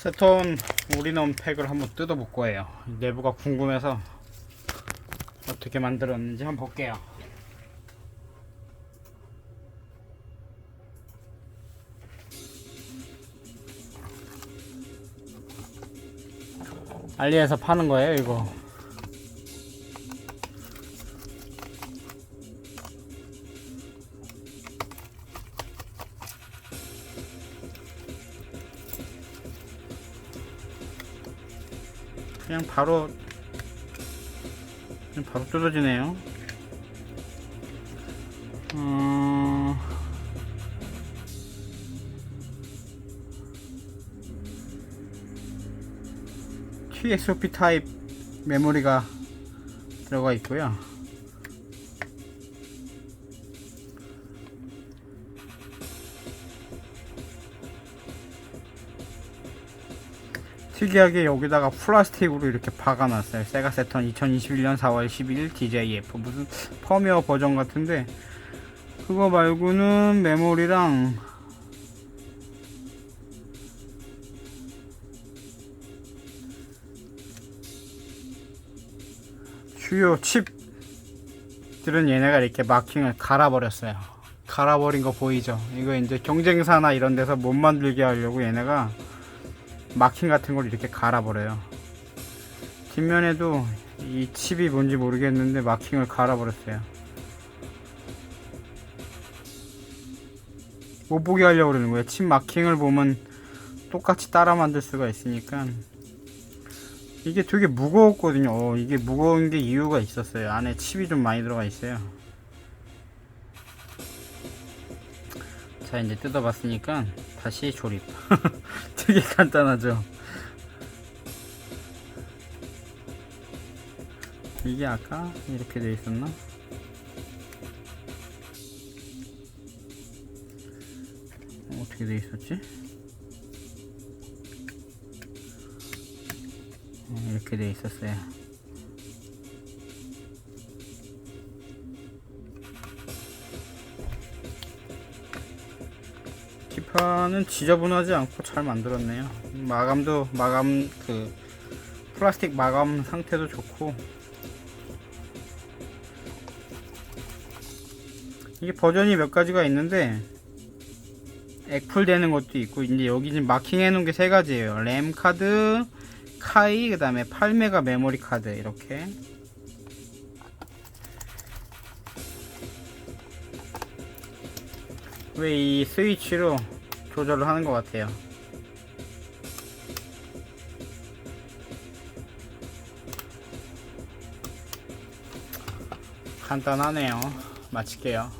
세톤 올인원 팩을 한번 뜯어볼 거예요. 내부가 궁금해서 어떻게 만들었는지 한번 볼게요. 알리에서 파는 거예요, 이거. 그냥 바로 그냥 바로 뜯어지네요. 음... TXOP 타입 메모리가 들어가 있고요. 특이하게 여기다가 플라스틱으로 이렇게 박아놨어요. 세가 세턴 2021년 4월 11일 DJF 무슨 펌웨어 버전 같은데 그거 말고는 메모리랑 주요 칩들은 얘네가 이렇게 마킹을 갈아버렸어요. 갈아버린 거 보이죠? 이거 이제 경쟁사나 이런 데서 못 만들게 하려고 얘네가 마킹 같은 걸 이렇게 갈아버려요. 뒷면에도 이 칩이 뭔지 모르겠는데 마킹을 갈아버렸어요. 못 보게 하려고 그러는 거예요. 칩 마킹을 보면 똑같이 따라 만들 수가 있으니까 이게 되게 무거웠거든요. 어, 이게 무거운 게 이유가 있었어요. 안에 칩이 좀 많이 들어가 있어요. 자, 이제 뜯어봤으니까 다시 조립. 되게 간단하죠. 이게 아까 이렇게 돼 있었나? 어, 어떻게 돼 있었지? 어, 이렇게 돼 있었어요. 기판은 지저분하지 않고 잘 만들었네요. 마감도 마감 그 플라스틱 마감 상태도 좋고 이게 버전이 몇 가지가 있는데 액풀 되는 것도 있고 이제 여기 지금 마킹 해 놓은 게 세 가지예요. 램 카드, 카이 그다음에 8메가 메모리 카드 이렇게 왜 이 스위치로 조절을 하는 것 같아요. 간단하네요. 마칠게요.